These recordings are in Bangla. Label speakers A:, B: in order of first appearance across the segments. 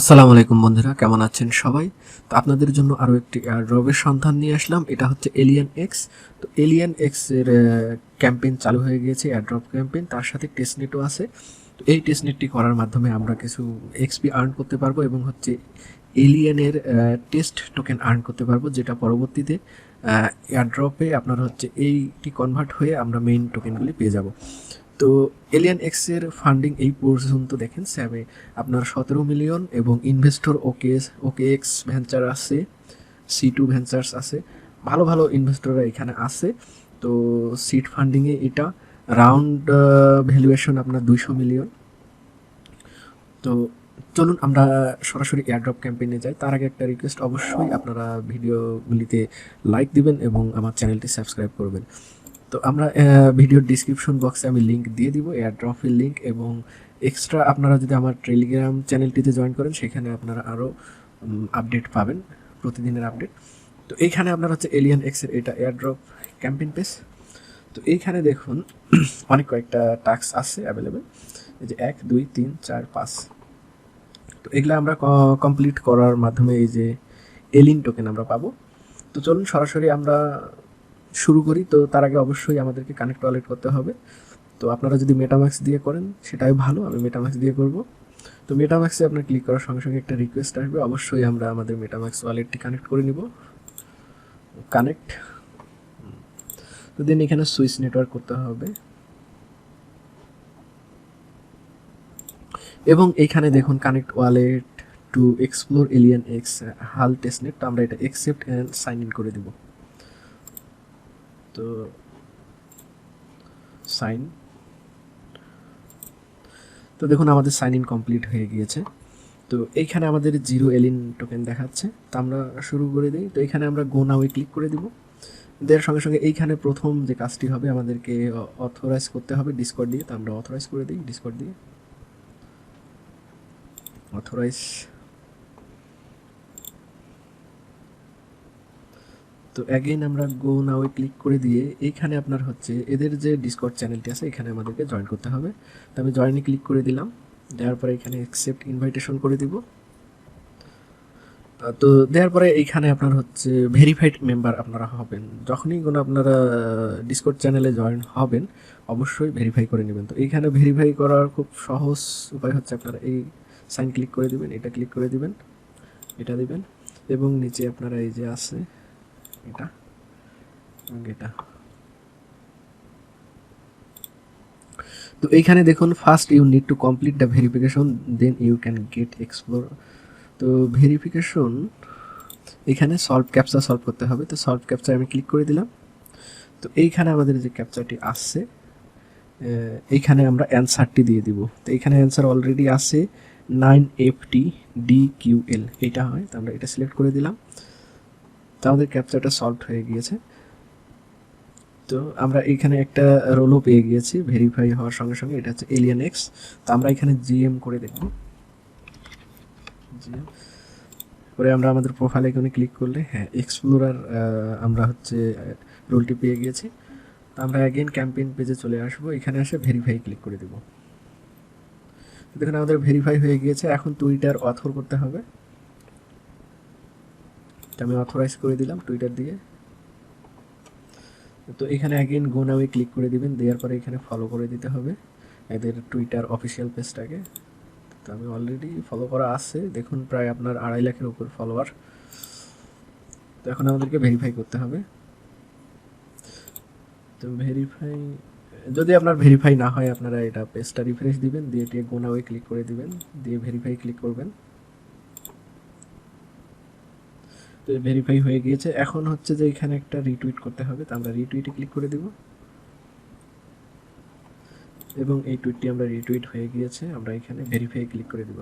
A: আসসালামু আলাইকুম বন্ধুরা, কেমন আছেন সবাই? তো আপনাদের জন্য আরও একটি এয়ারড্রপের সন্ধান নিয়ে আসলাম। এটা হচ্ছে এলিয়ান এক্স তো এলিয়ান এক্সের ক্যাম্পেইন চালু হয়ে গিয়েছে এয়ারড্রপ ক্যাম্পেইন তার সাথে টেস্টনেটও আছে। তো এই টেস্টনেটটি করার মাধ্যমে আমরা কিছু এক্সপি আর্ন করতে পারব এবং হচ্ছে এলিয়ানের টেস্ট টোকেন আর্ন করতে পারব, যেটা পরবর্তীতে এয়ারড্রপে আপনার হচ্ছে এইটি কনভার্ট হয়ে আমরা মেইন টোকেনগুলি পেয়ে যাব। তো এলিয়ান এক্সের ফান্ডিং এই পর্যন্ত দেখেন স্যামে আপনার সতেরো মিলিয়ন এবং investor okay okay X venture আছে সি টু ভেঞ্চার্স আছে, ভালো ভালো ইনভেস্টররা এখানে আছে। তো সিট ফান্ডিংয়ে এটা রাউন্ড ভ্যালুয়েশন আপনার দুইশো মিলিয়ন তো চলুন আমরা সরাসরি এয়ারড্রপ ক্যাম্পেইনে যাই। তার আগে একটা রিকোয়েস্ট অবশ্যই আপনারা ভিডিওগুলিতে লাইক দিবেন এবং আমার চ্যানেলটি সাবস্ক্রাইব করবেন। তো আমরা ভিডিওর ডিসক্রিপশন বক্সে আমি লিংক দিয়ে দিব এয়ারড্রপের লিংক এবং এক্সট্রা আপনারা যদি আমার টেলিগ্রাম চ্যানেলটিতে জয়েন করেন, সেখানে আপনারা আরও আপডেট পাবেন, প্রতিদিনের আপডেট তো এইখানে আপনার হচ্ছে এলিয়ান এক্সের এটা এয়ারড্রপ ক্যাম্পেইন পেজ তো এইখানে দেখুন, অনেক কয়েকটা টাস্ক আছে অ্যাভেলেবেল এই যে এক, দুই, তিন, চার, পাঁচ। তো এগুলো আমরা কমপ্লিট করার মাধ্যমে এই যে এলিন টোকেন আমরা পাবো। তো চলুন সরাসরি আমরা শুরু করি, তো তার আগে অবশ্যই আমাদেরকে কানেক্ট ওয়ালেট করতে হবে। তো আপনারা যদি মেটাম্যাক্স দিয়ে করেন, সেটাই ভালো, আমি মেটাম্যাক্স দিয়ে করব। তো মেটাম্যাক্সে আপনার ক্লিক করার সঙ্গে সঙ্গে একটা রিকোয়েস্ট আসবে, অবশ্যই আমরা আমাদের মেটাম্যাক্স ওয়ালেটটি কানেক্ট করে নিব। কানেক্ট তো দেন এখানে সুইচ নেটওয়ার্ক করতে হবে। এবং এইখানে দেখুন connect wallet to explore alien X hal testnet তো আমরা এটা একসেপ্ট অ্যান্ড সাইন ইন করে দিব। তো সাইন। তো দেখুন, আমাদের সাইন ইন কমপ্লিট হয়ে গিয়েছে। তো এইখানে আমাদের জিরো এলিন টোকেন দেখাচ্ছে। তো আমরা শুরু করে দিই। তো এখানে আমরা গো নাওয়ে ক্লিক করে দিব। দেওয়ার সঙ্গে সঙ্গে এইখানে প্রথম যে কাজটি হবে, আমাদেরকে অথরাইজ করতে হবে ডিসকর্ড দিয়ে। তো আমরা অথরাইজ করে দিই ডিসকর্ড দিয়ে। অথরাইজ। তো অ্যাগেন আমরা গো নাওয়ে ক্লিক করে দিয়ে এইখানে আপনার হচ্ছে এদের যে ডিসকর্ড চ্যানেলটি আছে, এখানে আমাদেরকে জয়েন করতে হবে। তো আমি জয়েনে ক্লিক করে দিলাম। দেওয়ার পরে এখানে অ্যাকসেপ্ট ইনভাইটেশন করে দিব। তো দেওয়ার পরে এইখানে আপনার হচ্ছে ভেরিফাইড মেম্বার আপনারা হবেন। যখনই কোনো আপনারা ডিসকর্ড চ্যানেলে জয়েন হবেন, অবশ্যই ভেরিফাই করে নেবেন। তো এইখানে ভেরিফাই করার খুব সহজ উপায় হচ্ছে আপনারা এই সাইন ক্লিক করে দিবেন, এটা ক্লিক করে দিবেন, এটা দিবেন এবং নিচে আপনারা এই যে আছে এটা তো এইখানে দেখুন first you need to complete the verification then you can get explore তো ভেরিফিকেশন এখানে সলভ ক্যাপচা সলভ করতে হবে। তো সলভ ক্যাপচা আমি ক্লিক করে দিলাম। তো এইখানে আমাদের যে ক্যাপচাটি আসছে এইখানে আমরা অ্যান্সারটি দিয়ে দিব। তো এইখানে অ্যান্সার অলরেডি আছে nine F T D Q L এটা হয়, তো আমরা এটা সিলেক্ট করে দিলাম। তো আমাদের ক্যাপচারটা সলভ হয়ে গিয়েছে। তো আমরা এখানে একটা রোলও পেয়ে গিয়েছি ভেরিফাই হওয়ার সঙ্গে সঙ্গে, এটা হচ্ছে এলিয়ান এক্স তো আমরা এখানে জিএম করে দেখব। জিএম করে আমরা আমাদের প্রোফাইল এখানে ক্লিক করলে হ্যাঁ এক্সপ্লোরার আমরা হচ্ছে রোলটি পেয়ে গিয়েছি। তো আমরা অ্যাগেন ক্যাম্পেইন পেজে চলে আসব। এখানে এসে ভেরিফাই ক্লিক করে দেবো। দেখুন, আমাদের ভেরিফাই হয়ে গিয়েছে। এখন টুইটার অথর করতে হবে। আমি অথরাইজ করে দিলাম টুইটার দিয়ে। তো এখানে অ্যাগেন গো নাওয়ে ক্লিক করে দিবেন, দেওয়ার পরে এখানে ফলো করে দিতে হবে এদের টুইটার অফিসিয়াল পেজটাকে তো আমি অলরেডি ফলো করা আছে, দেখুন প্রায় আপনার আড়াই লাখের উপর ফলোয়ার তো এখন আমাদেরকে ভেরিফাই করতে হবে। তো ভেরিফাই যদি আপনার ভেরিফাই না হয়, আপনারা এটা পেজটা রিফ্রেশ দিবেন, দিয়ে গো নাওয়ে ক্লিক করে দিবেন, দিয়ে ভেরিফাই ক্লিক করবেন। তো ভেরিফাই হয়ে গিয়েছে। এখন হচ্ছে যে এখানে একটা রিটুইট করতে হবে, তো আমরা রিটুইটে ক্লিক করে দিব। এবং এই টুইটটি আমরা রিটুইট হয়ে গিয়েছে, আমরা এখানে ভেরিফাই ক্লিক করে দিব।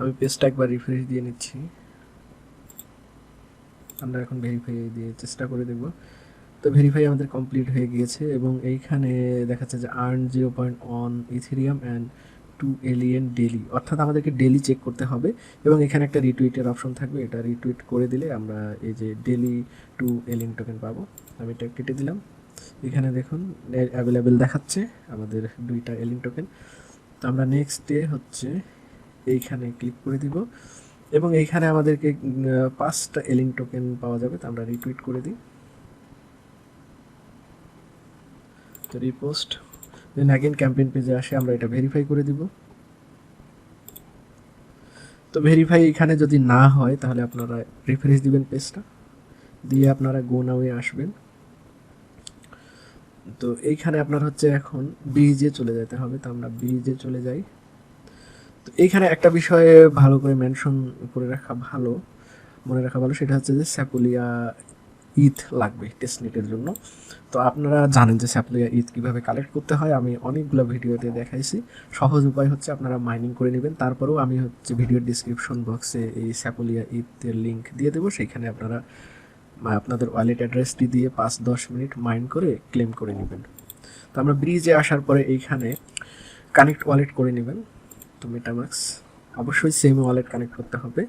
A: আমি পেজটা একবার রিফ্রেশ দিয়ে নিচ্ছি। আমরা এখন ভেরিফাই দিয়ে চেষ্টা করে দেখব তো ভেরিফাই আমাদের কমপ্লিট হয়ে গিয়েছে এবং এইখানে দেখাচ্ছে যে earn zero point one ethereum and to alien daily অর্থাৎ আমাদেরকে ডেলি চেক করতে হবে এবং এখানে একটা রিটুইটের অপশন থাকবে, এটা রিটুইট করে দিলে আমরা এই যে ডেলি টু এলিয়েন টোকেন পাবো। আমি এটা কেটে দিলাম। এখানে দেখুন অ্যাভেলেবেল দেখাচ্ছে আমাদের দুইটা এলিন টোকেন তো আমরা নেক্সট ডে হচ্ছে এইখানে ক্লিক করে দিব এবং এইখানে আমাদেরকে পাঁচটা এলিন টোকেন পাওয়া যাবে, তো আমরা রিটুইট করে দিই। রিপোস্ট দেন অ্যাগেন ক্যাম্পেইন পেজে আসে, আমরা এটা ভেরিফাই করে দিব। তো ভেরিফাই এখানে যদি না হয়, তাহলে আপনারা রিফ্রেশ দিবেন পেজটা দিয়ে আপনারা গো নাওয়ে আসবেন। তো এইখানে আপনার হচ্ছে এখন ব্রিজে চলে যেতে হবে, তো আমরা ব্রিজে চলে যাই। তো এইখানে একটা বিষয়ে ভালো করে মেনশন করে রাখা ভালো, মনে রাখা ভালো, সেটা হচ্ছে যে স্যাপুলিয়া ঈদ লাগবে টেস্ট টেস্টনেটের জন্য। তো আপনারা জানেন যে স্যাপুলিয়া ঈদ কীভাবে কালেক্ট করতে হয়। আমি অনেকগুলো ভিডিওতে দেখাইছি। সহজ উপায় হচ্ছে আপনারা মাইনিং করে নেবেন। তারপরেও আমি হচ্ছে ভিডিওর ডিসক্রিপশন বক্সে এই স্যাপুলিয়া ঈদের লিঙ্ক দিয়ে দেবো। সেইখানে আপনারা আপনাদের ওয়ালেট অ্যাড্রেসটি দিয়ে পাঁচ দশ মিনিট মাইন্ড করে ক্লেম করে নেবেন। তো আমরা ব্রিজে আসার পরে এইখানে কানেক্ট ওয়ালেট করে নেবেন। তো মেটামাক্স অবশ্যই সেম ওয়ালেট কানেক্ট করতে হবে।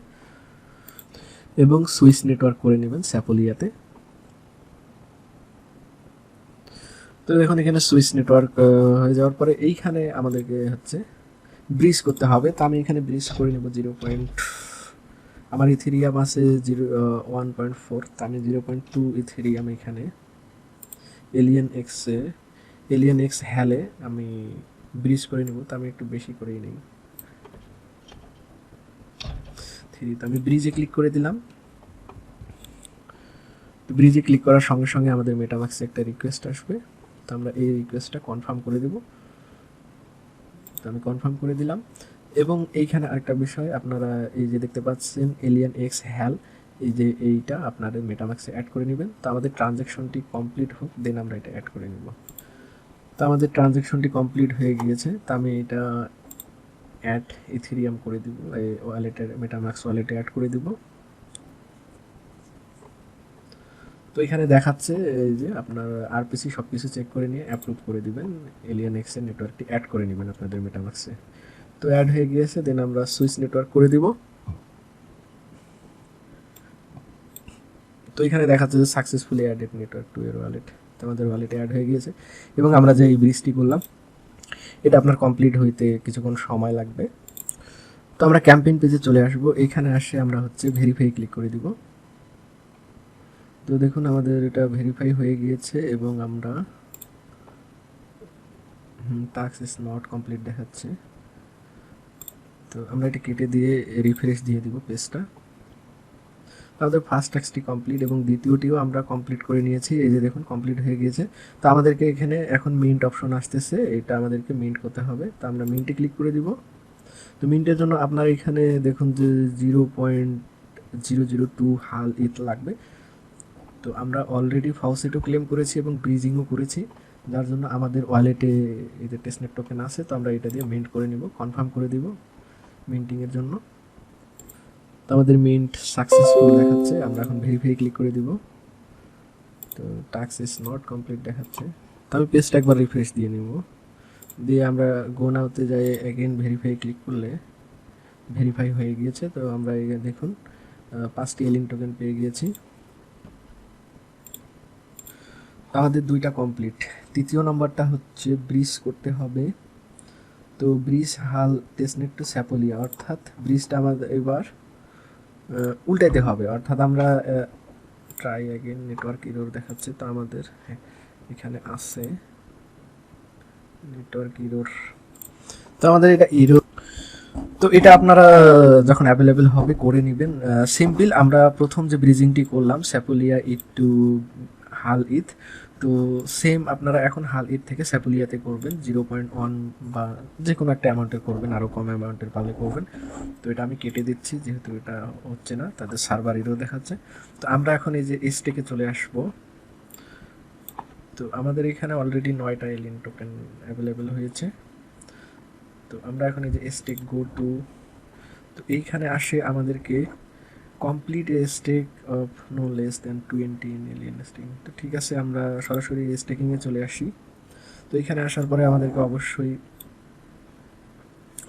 A: এবং সুইচ নেটওয়ার্ক করে নেবেন স্যাপোলিয়াতে তো দেখুন এখানে সুইচ নেটওয়ার্ক হয়ে যাওয়ার পরে এইখানে আমাদেরকে হচ্ছে ব্রিজ করতে হবে। তো আমি এখানে ব্রিজ করে নেব জিরো পয়েন্ট আমার ইথেরিয়াম আছে জিরো ওয়ান পয়েন্ট ফোর তা আমি জিরো পয়েন্ট টু ইথেরিয়াম এখানে এলিয়েন এক্সে এলিয়েন এক্স হ্যালে আমি ব্রিজ করে নেব। তো আমি একটু বেশি করেই নিই। থ্রি তো আমি ব্রিজে ক্লিক করে দিলাম। ব্রিজে ক্লিক করার সঙ্গে সঙ্গে আমাদের মেটামাক্সে একটা রিকোয়েস্ট আসবে। তো আমরা এই রিকোয়েস্টটা কনফার্ম করে দেব। তো আমি কনফার্ম করে দিলাম। এবং এইখানে আরেকটা বিষয়, আপনারা এই যে দেখতে পাচ্ছেন এলিয়ান এক্স হ্যাল এই যে এইটা আপনাদের মেটামাক্সে অ্যাড করে নেবেন। তো আমাদের ট্রানজ্যাকশনটি কমপ্লিট হোক দেন আমরা এটা অ্যাড করে নেব। তো আমাদের ট্রানজ্যাকশনটি কমপ্লিট হয়ে গিয়েছে। তো আমি এটা অ্যাড ইথিরিয়াম করে দিব ওয়ালেটের মেটামাক্স ওয়ালেটে অ্যাড করে দিব। তো এখানে দেখাচ্ছে, এই যে আপনার আরপিসি সব কিছু চেক করে নিয়ে অ্যাপ্রুভ করে দিবেন। এলিয়ান এক্সের নেটওয়ার্কটি অ্যাড করে নেবেন আপনাদের মেটামাক্সে তো অ্যাড হয়ে গিয়েছে দেন আমরা সুইচ নেটওয়ার্ক করে দিব। তো এখানে দেখাচ্ছে যে সাকসেসফুলি অ্যাডেড নেটওয়ার্ক টু এর ওয়ালেট আমাদের ওয়ালেটে অ্যাড হয়ে গিয়েছে। এবং আমরা যে এই ব্রিজটি করলাম, এটা আপনার কমপ্লিট হইতে কিছুক্ষণ সময় লাগবে। তো আমরা ক্যাম্পেইন পেজে চলে আসব। এইখানে আসে আমরা হচ্ছে ভেরিফাই ক্লিক করে দিব। তো দেখুন, আমাদের এটা ভেরিফাই হয়ে গিয়েছে এবং আমরা টাস্ক ইজ নট কমপ্লিট দেখাচ্ছে। তো আমরা এটা কেটে দিয়ে রিফ্রেশ দিয়ে দিব পেজটা আমাদের ফার্স্ট ট্যাক্সটি কমপ্লিট এবং দ্বিতীয়টিও আমরা কমপ্লিট করে নিয়েছি। এই যে দেখুন কমপ্লিট হয়ে গিয়েছে। তো আমাদেরকে এখানে এখন মিন্ট অপশন আসতেছে। এটা আমাদেরকে মিন্ট করতে হবে। তো আমরা মিন্টে ক্লিক করে দিব। তো মিন্টের জন্য আপনার এখানে দেখুন যে zero point zero zero two hal eth লাগবে। তো আমরা অলরেডি ফাউসেটও ক্লেম করেছি এবং ব্রিজিংও করেছি, যার জন্য আমাদের ওয়ালেটে এদের টেস্টনেট টোকেন আছে, তো আমরা এটা দিয়ে মিন্ট করে নিব কনফার্ম করে দিব মিন্টিংয়ের জন্য। তো আমাদের মিন্ট সাকসেসফুল দেখাচ্ছে, আমরা এখন ভেরিফাই ক্লিক করে দিব। তো টাস্ক ইজ নট কমপ্লিট দেখাচ্ছে। তো আমি পেজটা একবার রিফ্রেশ দিয়ে নিব। দিয়ে আমরা গো নাওতে যাই এগেন ভেরিফাই ক্লিক করলে ভেরিফাই হয়ে গিয়েছে। তো আমরা দেখুন পাঁচটি এলিন টোকেন পেয়ে গিয়েছি। আমাদের দুইটা কমপ্লিট তৃতীয় নম্বরটা হচ্ছে ব্রিজ করতে হবে। তো ব্রিজ হাল টেসনেট টু স্যাপোলিয়া অর্থাৎ ব্রিজটা আমাদের এবার উল্টাইতে হবে। অর্থাৎ আমরা ট্রাই অ্যাগেন নেটওয়ার্ক ইরোর দেখাচ্ছে তো আমাদের হ্যাঁ, এখানে আছে নেটওয়ার্ক ইরোর তো আমাদের এটা ইরো তো এটা আপনারা যখন অ্যাভেলেবেল হবে করে নেবেন। সিম্পল আমরা প্রথম যে ব্রিজিংটি করলাম স্যাপুলিয়া ইট টু হাল ইথ তো সেম আপনারা এখন হাল ইট থেকে স্যাপুলিয়াতে করবেন জিরো পয়েন্ট ওয়ান বা যে কোনো একটা অ্যামাউন্টের করবেন আরও কম অ্যামাউন্টের পালে করবেন। তো এটা আমি কেটে দিচ্ছি, যেহেতু এটা হচ্ছে না, তাদের সার্ভার ইরো দেখাচ্ছে। তো আমরা এখন এই যে এসটেকে চলে আসব। তো আমাদের এখানে অলরেডি নয়টা এলিন টোকেন অ্যাভেলেবেল হয়েছে। তো আমরা এখন এই যে স্টেক গো টু তো এইখানে আসে আমাদেরকে complete a stake of no less than twenty in alien তো ঠিক আছে, আমরা সরাসরি স্টেকিংয়ে চলে আসি। তো এখানে আসার পরে আমাদেরকে অবশ্যই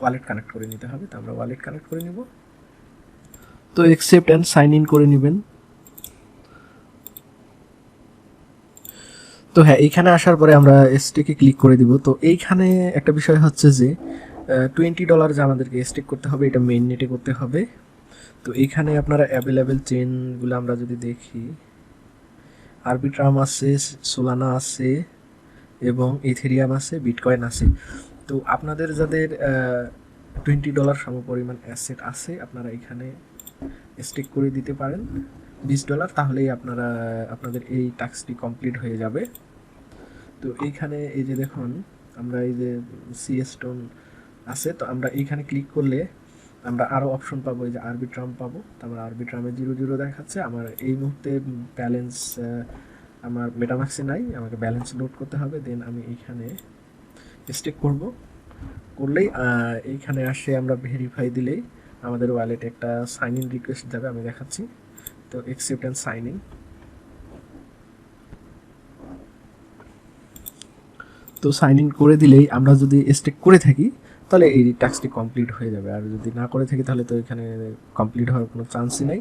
A: ওয়ালেট কানেক্ট করে নিতে হবে। তো আমরা ওয়ালেট কানেক্ট করে নিব। তো অ্যাকসেপ্ট অ্যান্ড সাইন ইন করে নেবেন। তো হ্যাঁ এইখানে আসার পরে আমরা স্টেকে ক্লিক করে দিব। তো এইখানে একটা বিষয় হচ্ছে যে টোয়েন্টি ডলার যে আমাদেরকে স্টেক করতে হবে, এটা মেইন নেটে করতে হবে। তো এইখানে আপনারা অ্যাভেলেবেল চেনগুলো আমরা যদি দেখি আরবিট্রাম আছে সোলানা আছে এবং ইথেরিয়াম আছে বিটকয়েন আছে। তো আপনাদের যাদের টোয়েন্টি ডলার সমপরিমাণ অ্যাসেট আছে, আপনারা এখানে স্টেক করে দিতে পারেন। বিশ ডলার তাহলেই আপনারা, আপনাদের এই টাস্কটি কমপ্লিট হয়ে যাবে। তো এইখানে এই যে দেখুন, আমরা এই যে সি স্টোন আছে, তো আমরা এইখানে ক্লিক করলে আমরা আরও অপশন পাবো, এই যে আরবি ট্রাম পাবো। তারপর আরবি ট্রামে জিরো জিরো দেখাচ্ছে। আমার এই মুহূর্তে ব্যালেন্স আমার মেটামাক্সে নাই, আমাকে ব্যালেন্স লোড করতে হবে। দেন আমি এইখানে স্টেক করব। করলেই এইখানে আসে আমরা ভেরিফাই দিলেই আমাদের ওয়ালেটে একটা সাইন ইন রিকোয়েস্ট যাবে, আমি দেখাচ্ছি। তো অ্যাকসেপ্ট অ্যান্ড সাইন ইন তো সাইন ইন করে দিলেই আমরা যদি স্টেক করে থাকি তাহলে এই টাস্কটি কমপ্লিট হয়ে যাবে। আর যদি না করে থাকি, তাহলে তো এখানে কমপ্লিট হওয়ার কোনো চান্সই নাই।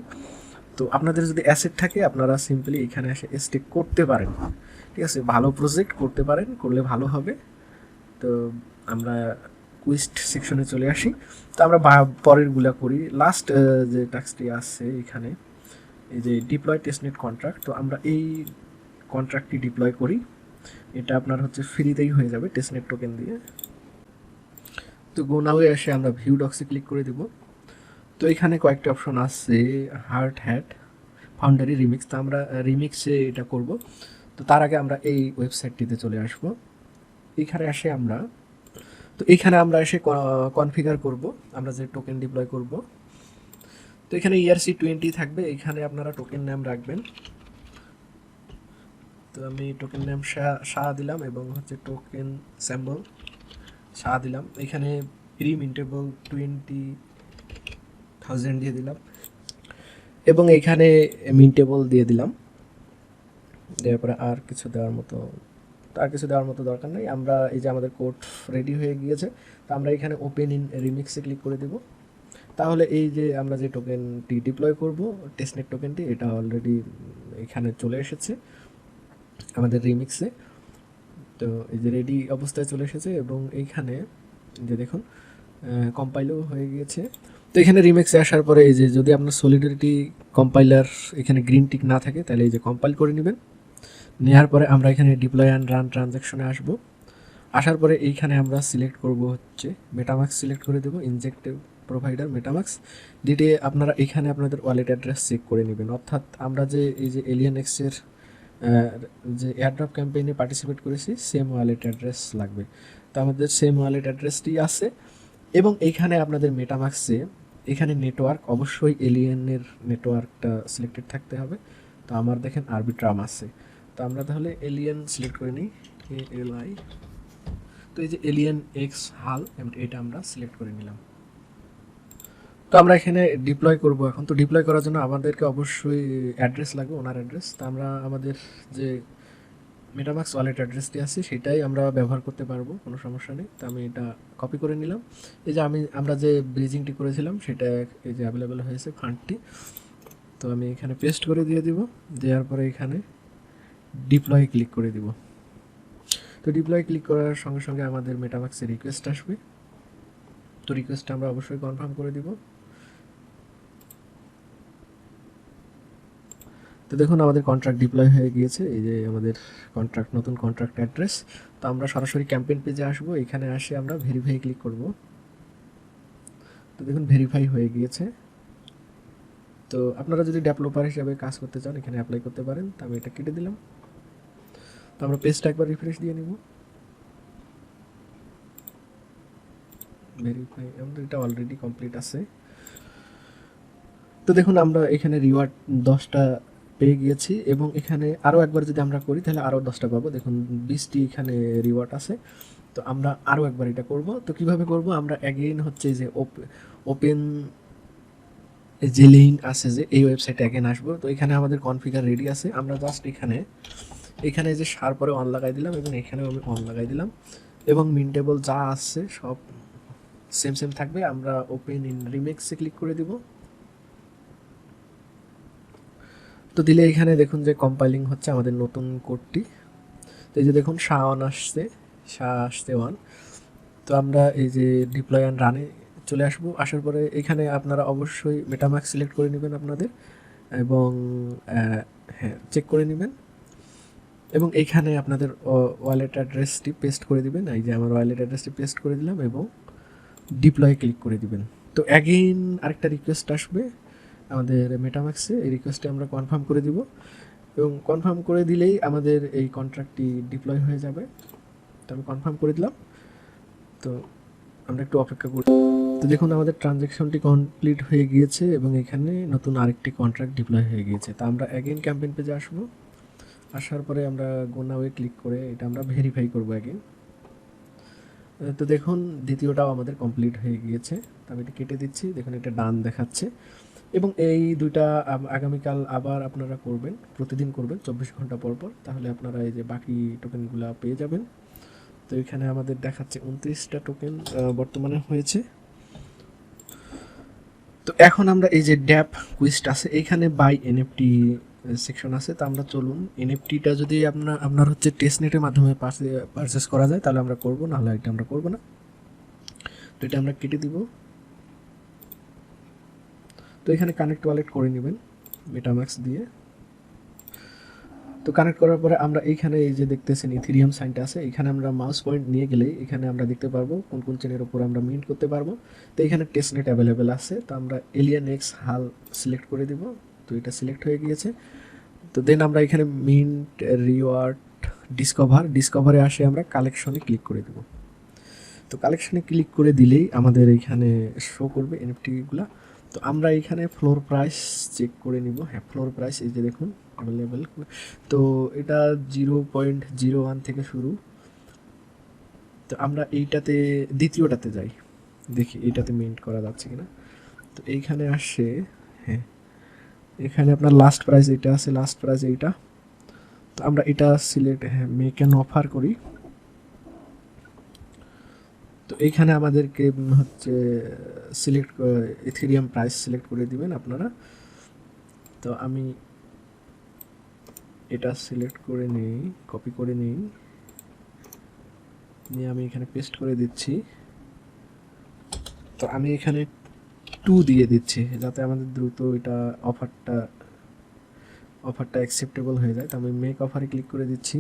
A: তো আপনাদের যদি অ্যাসেট থাকে, আপনারা সিম্পলি এখানে এসে স্টেক করতে পারেন। ঠিক আছে? ভালো প্রজেক্ট করতে পারেন, করলে ভালো হবে। তো আমরা কুইস্ট সেকশনে চলে আসি। তো আমরা পরেরগুলা করি। লাস্ট যে টাস্কটি আছে এখানে, এই যে ডিপ্লয় টেস্টনেট কন্ট্রাক্ট তো আমরা এই কন্ট্রাক্টটি ডিপ্লয় করি। এটা আপনার হচ্ছে ফ্রিতেই হয়ে যাবে টেস্টনেট টোকেন দিয়ে। তো গোনাওয়ে এসে আমরা ভিউ ডক্সে ক্লিক করে দেব। তো এখানে কয়েকটা অপশন আছে হার্ট হ্যাট ফাউন্ডারি রিমিক্স তো আমরা রিমিক্সে এটা করব। তো তার আগে আমরা এই ওয়েবসাইটটিতে চলে আসব। এখানে আসে আমরা, তো এখানে আমরা এসে কনফিগার করব। আমরা যে টোকেন ডিপ্লয় করব। তো এখানে ইয়ারসি টোয়েন্টি থাকবে। এখানে আপনারা টোকেন নাম রাখবেন। তো আমি টোকেন নাম শাহ দিলাম এবং হচ্ছে টোকেন স্যাম্বল শাহ দিলাম। এখানে প্রি মিন্টেবল টোয়েন্টি থাউজেন্ড দিয়ে দিলাম। এবং এখানে মিন্টেবল দিয়ে দিলাম। দেওয়ার পরে আর কিছু দেওয়ার মতো, আর কিছু দেওয়ার মতো দরকার নেই। আমরা এই যে আমাদের কোড রেডি হয়ে গিয়েছে, তো আমরা এখানে ওপেন ইন রিমিক্সে ক্লিক করে দেব। তাহলে এই যে আমরা যে টোকেনটি ডিপ্লয় করব, টেস্টনেট টোকেনটি, এটা অলরেডি এখানে চলে এসেছে আমাদের রিমিক্সে। তো এই যে রেডি অবস্থায় চলে এসেছে এবং এইখানে যে দেখুন কম্পাইলও হয়ে গিয়েছে। তো এখানে রিমেক্সে আসার পরে এই যে যদি আপনার সলিডারিটি কম্পাইলার এখানে গ্রিন টিক না থাকে, তাহলে এই যে কম্পাইল করে নেবেন। নেওয়ার পরে আমরা এখানে ডিপ্লয় অ্যান্ড রান ট্রানজ্যাকশনে আসব। আসার পরে এইখানে আমরা সিলেক্ট করব হচ্ছে মেটামাক্স সিলেক্ট করে দেবো ইনজেক্টিভ প্রোভাইডার মেটামাক্স দিতে আপনারা এখানে আপনাদের ওয়ালেট অ্যাড্রেস চেক করে নেবেন। অর্থাৎ আমরা যে এই যে এলিয়ান এক্সের যে এয়ারড্রপ ক্যাম্পেইনে পার্টিসিপেট করেছি সেম ওয়ালেট অ্যাড্রেস লাগবে। তো আমাদের সেম ওয়ালেট অ্যাড্রেসটি আছে এবং এইখানে আপনাদের মেটামাক্সে এখানে নেটওয়ার্ক অবশ্যই এলিয়েনের নেটওয়ার্কটা সিলেক্টেড থাকতে হবে। তো আমার দেখেন আরবিট্রাম আছে। তো আমরা তাহলে এলিয়েন সিলেক্ট করে নিই এ এল আই তো এই যে এলিয়েন এক্স হাল এটা আমরা সিলেক্ট করে নিলাম। তো আমরা এখানে ডিপ্লয় করব। এখন তো ডিপ্লয় করার জন্য আমাদেরকে অবশ্যই অ্যাড্রেস লাগবে, ওনার অ্যাড্রেস তো আমরা আমাদের যে মেটামাক্স ওয়ালেট অ্যাড্রেসটি আছে, সেটাই আমরা ব্যবহার করতে পারব, কোনো সমস্যা নেই। তো আমি এটা কপি করে নিলাম। এই যে আমি, আমরা যে ব্রিজিংটি করেছিলাম, সেটা এই যে অ্যাভেলেবেল হয়েছে ফান্ডটি তো আমি এখানে পেস্ট করে দিয়ে দিব, দেওয়ার পরে এখানে ডিপ্লয় ক্লিক করে দিব। তো ডিপ্লয় ক্লিক করার সঙ্গে সঙ্গে আমাদের মেটামাক্সে রিকোয়েস্ট আসবে। তো রিকোয়েস্টটা আমরা অবশ্যই কনফার্ম করে দিব। তো দেখুন, আমাদের কন্ট্রাক্ট ডিপ্লয় হয়ে গিয়েছে। এই যে আমাদের কন্ট্রাক্ট নতুন কন্ট্রাক্ট অ্যাড্রেস তো আমরা সরাসরি ক্যাম্পেইন পেজে আসব। এখানে আসে আমরা ভেরিফাই ক্লিক করব। তো দেখুন ভেরিফাই হয়ে গিয়েছে। তো আপনারা যদি ডেভেলপার হিসেবে কাজ করতে চান, এখানে অ্যাপ্লাই করতে পারেন। তো আমি এটা কেটে দিলাম। তো আমরা পেজটা একবার রিফ্রেশ দিয়ে নিব। ভেরিফাই আমাদের এটা অলরেডি কমপ্লিট আছে। তো দেখুন, আমরা এখানে রিওয়ার্ড দশটা পেয়ে গিয়েছি এবং এখানে আরও একবার যদি আমরা করি, তাহলে আরও দশটা পাবো। দেখুন, বিশটি এখানে রিওয়ার্ড আছে। তো আমরা আরও একবার এটা করব। তো কীভাবে করব? আমরা অ্যাগেইন হচ্ছে যে ওপেন যে লিঙ্ক আছে যে এই ওয়েবসাইটে অ্যাগেন আসব। তো এখানে আমাদের কনফিগার রেডি আছে। আমরা জাস্ট এখানে এখানে যে সার পরে অন লাগাই দিলাম এবং এখানেও আমি অন লাগাই দিলাম। এবং মিনটেবল যা আসছে সব সেম সেম থাকবে। আমরা ওপেন ইন রিমেক্সে ক্লিক করে দিব। তো দিলে এখানে দেখুন যে কম্পাইলিং হচ্ছে আমাদের নতুন কোডটি তো এই যে দেখুন শাহ অন আসছে শাহ আসছে ওয়ান তো আমরা এই যে ডিপ্লয় অ্যান্ড রানে চলে আসব। আসার পরে এখানে আপনারা অবশ্যই মেটামার্ক সিলেক্ট করে নেবেন আপনাদের এবং হ্যাঁ চেক করে নেবেন। এবং এইখানে আপনাদের ওয়ালেট অ্যাড্রেসটি পেস্ট করে দিবেন। এই যে আমার ওয়ালেট অ্যাড্রেসটি পেস্ট করে দিলাম এবং ডিপ্লয় ক্লিক করে দিবেন। তো অ্যাগেইন আরেকটা রিকোয়েস্ট আসবে। আমাদের মেটামাক্সে এই রিকোয়েস্টে আমরা কনফার্ম করে দিব এবং কনফার্ম করে দিলেই আমাদের এই কন্ট্রাক্টটি ডিপ্লয় হয়ে যাবে। তো আমি কনফার্ম করে দিলাম। তো আমরা একটু অপেক্ষা করি। তো দেখুন, আমাদের ট্রানজ্যাকশনটি কমপ্লিট হয়ে গিয়েছে এবং এখানে নতুন আরেকটি কন্ট্রাক্ট ডিপ্লয় হয়ে গিয়েছে। তা আমরা অ্যাগেইন ক্যাম্পেইন পেজে আসব। আসার পরে আমরা গোনাওয়ে ক্লিক করে এটা আমরা ভেরিফাই করব অ্যাগেন তো দেখুন, দ্বিতীয়টাও আমাদের কমপ্লিট হয়ে গিয়েছে। তো আমি এটা কেটে দিচ্ছি। দেখুন, এটা ডান দেখাচ্ছে। এবং এই দুইটা আগামীকাল আবার আপনারা করবেন, প্রতিদিন করবেন, চব্বিশ ঘণ্টা পর পর। তাহলে আপনারা এই যে বাকি টোকেনগুলো পেয়ে যাবেন। তো এখানে আমাদের দেখাচ্ছে উনত্রিশটা টোকেন বর্তমানে হয়েছে। তো এখন আমরা এই যে ড্যাপ কুইস্ট আছে এইখানে বাই এনএফটি সেকশন আছে। তো আমরা চলুন এনএফটিটা যদি আপনার আপনার হচ্ছে টেস্টনেটের মাধ্যমে পারচেস করা যায়, তাহলে আমরা করব, নাহলে এটা আমরা করব না। তো এটা আমরা কেটে দিব। তো এখানে কানেক্ট ওয়ালেট করে নেবেন মেটাম্যাক্স দিয়ে। তো কানেক্ট করার পরে আমরা এইখানে এই যে দেখতেছেন ইথিরিয়াম সাইনটা আছে, এখানে আমরা মাউস পয়েন্ট নিয়ে গেলে এখানে আমরা দেখতে পারব কোন কোন চেনের উপর আমরা মিন্ট করতে পারব। তো এখানে টেস্টনেট অ্যাভেলেবেল আছে, তো আমরা এলিয়ান এক্স হাল সিলেক্ট করে দিব। তো এটা সিলেক্ট হয়ে গিয়েছে। তো দেন আমরা এখানে মিন্ট রিওয়ার্ড ডিসকভার ডিসকভারে আসে আমরা কালেকশনে ক্লিক করে দেব। তো কালেকশনে ক্লিক করে দিলেই আমাদের এখানে শো করবে এনএফটিগুলা তো আমরা এখানে ফ্লোর প্রাইস চেক করে নিব। হ্যাঁ ফ্লোর প্রাইস এই যে দেখুন অ্যাভেলেবেল তো এটা জিরো পয়েন্ট জিরো ওয়ান থেকে শুরু। তো আমরা এইটাতে, দ্বিতীয়টাতে যাই। দেখি এইটাতে মেন্ট করা যাচ্ছে কিনা। তো এইখানে আসে হ্যাঁ এখানে আপনার লাস্ট প্রাইস এটা আছে লাস্ট প্রাইস এইটা। তো আমরা এটা সিলেক্ট হ্যাঁ মেক অ্যান অফার করি। তো এইখানে আমাদেরকে হচ্ছে সিলেক্ট ইথেরিয়াম প্রাইস সিলেক্ট করে দিবেন আপনারা। তো আমি এটা সিলেক্ট করে নিই কপি করে নিই। নিয়ে আমি এখানে পেস্ট করে দিচ্ছি। তো আমি এখানে টু দিয়ে দিচ্ছি, যাতে আমাদের দ্রুত এটা অফারটা অফারটা অ্যাকসেপ্টেবল হয়ে যায়। তো আমি মেক অফারে ক্লিক করে দিচ্ছি।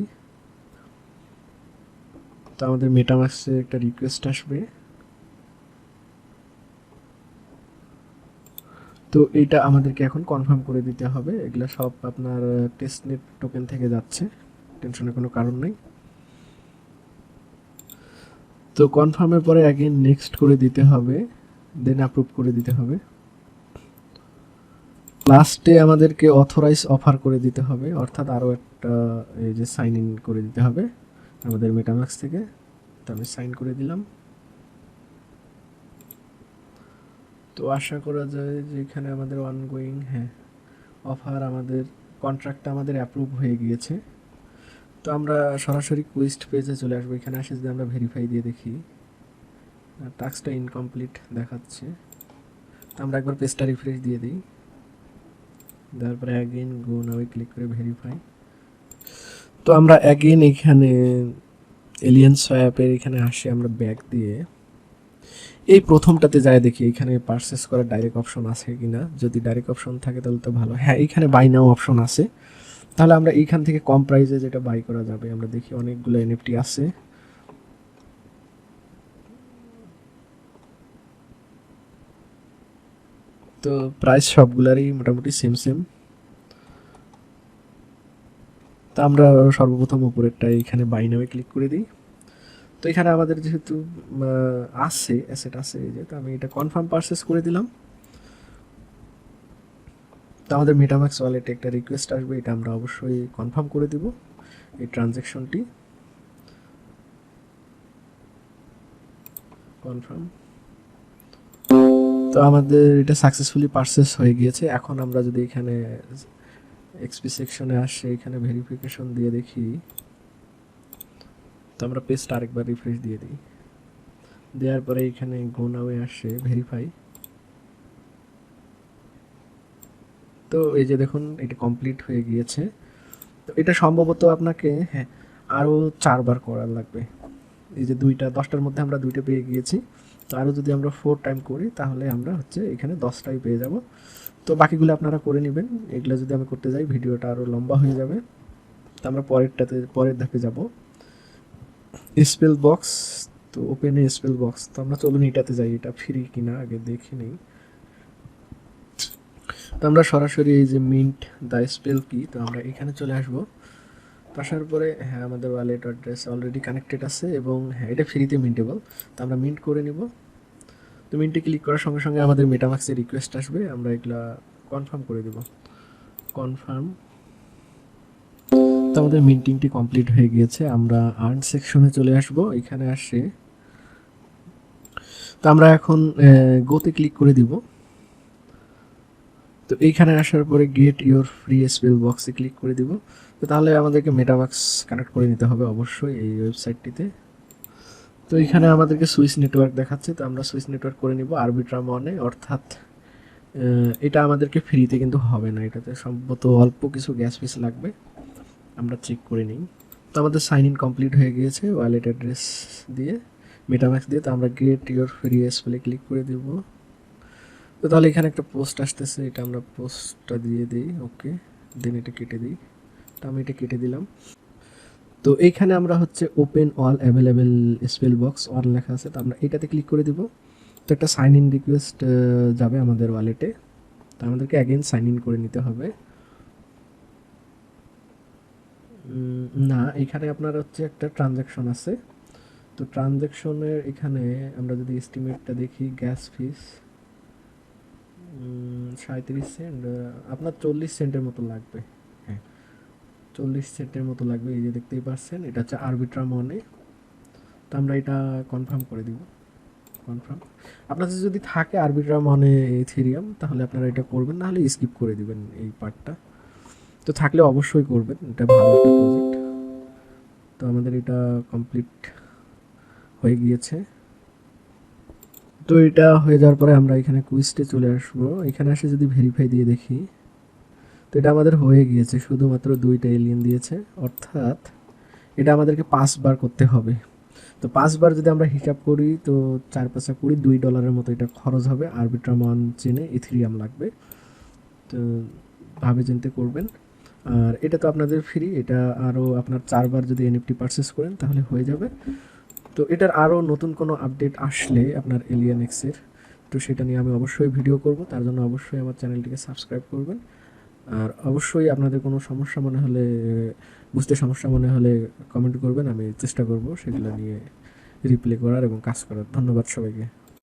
A: আমাদের মেটামাক্সে একটা রিকোয়েস্ট আসবে। তো এটা আমাদেরকে এখন কনফার্ম করে দিতে হবে। এগুলো সব আপনার টেস্টনেট টোকেন থেকে যাচ্ছে। টেনশনের কোনো কারণ নেই। তো কনফার্মের পরে আগে নেক্সট করে দিতে হবে। দেন অ্যাপ্রুভ করে দিতে হবে। লাস্টে আমাদেরকে অথরাইজ অফার করে দিতে হবে। অর্থাৎ আরও একটা, এই যে সাইন ইন করে দিতে হবে। আমাদের মেটাম্যাক্স থেকে। আমি সাইন করে দিলাম। তো আশা করা যায় যে এখানে আমাদের অনগোয়িং হ্যাঁ অফার আমাদের কন্ট্রাক্টটা আমাদের অ্যাপ্রুভ হয়ে গিয়েছে। তো আমরা সরাসরি কুইস্ট পেজে চলে আসব। এখানে আসে যদি আমরা ভেরিফাই দিয়ে দেখি। টাস্কটা ইনকমপ্লিট দেখাচ্ছে। তো আমরা একবার পেজটা রিফ্রেশ দিয়ে দিই। তারপরে অ্যাগেন গো নাওয়ে ক্লিক করে ভেরিফাই তো আমরা অ্যাগেন এখানে এলিয়েন সোয়াপের এখানে আসি আমরা ব্যাক দিয়ে। এই প্রথমটাতে যাই দেখি এখানে পারচেস করার ডাইরেক্ট অপশন আছে কিনা। যদি ডাইরেক্ট অপশন থাকে তাহলে তো ভালো। হ্যাঁ এখানে বাই নাও অপশন আছে। তাহলে আমরা এইখান থেকে কম প্রাইসে যেটা বাই করা যাবে, আমরা দেখি অনেকগুলো এনএফটি আছে। তো প্রাইস সবগুলারই মোটামুটি সেম সেম তো আমরা সর্বপ্রথম উপরেরটা এখানে বাই নামে ক্লিক করে দিই। তো এখানে আমাদের যেহেতু আছে অ্যাসেট আছে, এই যে, তো আমি এটা কনফার্ম পারচেস করে দিলাম। তো আমাদের মেটাম্যাক্স ওয়ালেটে একটা রিকোয়েস্ট আসবে, এটা আমরা অবশ্যই কনফার্ম করে দিব, এই ট্রানজ্যাকশনটি কনফার্ম তো আমাদের এটা সাকসেসফুলি পারচেস হয়ে গিয়েছে। এখন আমরা যদি এখানে এক্সপি সেকশনে আসে, এখানে ভেরিফিকেশন দিয়ে দেখি। তো আমরা পেজটা আরেকবার রিফ্রেশ দিয়ে দিই। দেওয়ার পরে এখানে গো নাওয়ে আসে ভেরিফাই তো এই যে দেখুন, এটা কমপ্লিট হয়ে গিয়েছে। তো এটা সম্ভবত আপনাকে হ্যাঁ আরও চারবার করার লাগবে। এই যে দুইটা, দশটার মধ্যে আমরা দুইটা পেয়ে গিয়েছি। তো আরও যদি আমরা ফোর টাইম করি, তাহলে আমরা হচ্ছে এখানে দশটাই পেয়ে যাব। তো বাকিগুলো আপনারা করে নেবেন। এগুলো যদি আমি করতে যাই, ভিডিওটা আরও লম্বা হয়ে যাবে। তো আমরা পরেরটাতে, পরের ধাপে যাব। স্পেল বক্স তো ওপেনে স্পেল বক্স তো আমরা চলুন এটাতে যাই, এটা ফ্রি কিনা আগে দেখে নেই। তো আমরা সরাসরি এই যে মিন্ট দ্য স্পেল কি তো আমরা এখানে চলে আসব। আসার পরে হ্যাঁ আমাদের ওয়ালেট অ্যাড্রেস অলরেডি কানেক্টেড আছে এবং হ্যাঁ এটা ফ্রিতে মিন্টেবল তো আমরা মিন্ট করে নিব। তো মিন্টে ক্লিক করার সঙ্গে সঙ্গে আমাদের মেটামাক্সের রিকোয়েস্ট আসবে, আমরা এগুলা কনফার্ম করে দেব। কনফার্ম তো আমাদের মিন্টিংটি কমপ্লিট হয়ে গিয়েছে, আমরা আর্ন সেকশনে চলে আসব, এখানে আসে। তো আমরা এখন গোতে ক্লিক করে দিব। তো এইখানে আসার পরে গেট ইওর ফ্রি স্পেল বক্সে ক্লিক করে দিব। তো তাহলে আমাদেরকে মেটাবাক্স কানেক্ট করে নিতে হবে অবশ্যই এই ওয়েবসাইটটিতে তো এখানে আমাদেরকে সুইচ নেটওয়ার্ক দেখাচ্ছে, তো আমরা সুইচ নেটওয়ার্ক করে নিব আরবিট্রাম ওয়ানে অর্থাৎ এটা আমাদেরকে ফ্রিতে কিন্তু হবে না, এটাতে সম্ভবত অল্প কিছু গ্যাস ফিস লাগবে, আমরা চেক করে নিই। তো আমাদের সাইন ইন কমপ্লিট হয়ে গিয়েছে ওয়ালেট অ্যাড্রেস দিয়ে মেটাম্যাক্স দিয়ে, তো আমরা গেট ইওর ফ্রি এস বলে ক্লিক করে দিব। তো তাহলে এখানে একটা পোস্ট আসতেছে, এটা আমরা পোস্টটা দিয়ে দিই ওকে দেন এটা কেটে দিই। তো আমি এটা কেটে দিলাম। তো এইখানে আমরা হচ্ছে open all available spell box all লেখা আছে, তো আমরা এটাতে ক্লিক করে দিব। তো একটা সাইন ইন রিকোয়েস্ট যাবে আমাদের ওয়ালেটে তো আমাদেরকে অ্যাগেন সাইন ইন করে নিতে হবে। না, এখানে আপনার হচ্ছে একটা ট্রানজ্যাকশন আছে। তো ট্রানজ্যাকশনের এখানে আমরা যদি এস্টিমেটটা দেখি গ্যাস ফিস সাঁত্রিশ সেন্ট আপনার চল্লিশ সেন্টের মতো লাগবে। চল্লিশ সেন্টের মতো লাগবে, এই যে দেখতেই পাচ্ছেন, এটা হচ্ছে আরবিট্রা মনে তো আমরা এটা কনফার্ম করে দিব। কনফার্ম আপনাদের যদি থাকে আরবিট্রা মনে ইথেরিয়াম তাহলে আপনারা এটা করবেন, না হলে স্কিপ করে দিবেন এই পার্টটা তো থাকলে অবশ্যই করবেন, এটা ভালো একটা প্রজেক্ট তো আমাদের এটা কমপ্লিট হয়ে গিয়েছে। তো এটা হয়ে যাওয়ার পরে আমরা এখানে কুইজটে চলে আসব। এখানে এসে যদি ভেরিফাই দিয়ে দেখি তো এটা আমাদের হয়ে গিয়েছে, শুধুমাত্র দুইটা এলিয়েন দিয়েছে, অর্থাৎ এটা আমাদেরকে পাঁচবার করতে হবে। তো পাঁচবার যদি আমরা হিসাব করি, তো চার পাঁচা কুড়ি, দুই ডলারের মতো এটা খরচ হবে আরবিট্রামন চেনে ইথিরিয়াম লাগবে। তো ভাবে চিন্তে করবেন। আর এটা তো আপনাদের ফ্রি এটা আরও আপনার চারবার যদি এনএফটি পারচেস করেন, তাহলে হয়ে যাবে। তো এটার আরও নতুন কোনো আপডেট আসলে আপনার এলিয়ান এক্সের তো সেটা নিয়ে আমি অবশ্যই ভিডিও করব, তার জন্য অবশ্যই আমার চ্যানেলটিকে সাবস্ক্রাইব করবেন। আর অবশ্যই আপনাদের কোনো সমস্যা মনে হলে, বুঝতে সমস্যা মনে হলে কমেন্ট করবেন, আমি চেষ্টা করব সেগুলো নিয়ে রিপ্লে করার এবং কাজ করার। ধন্যবাদ সবাইকে।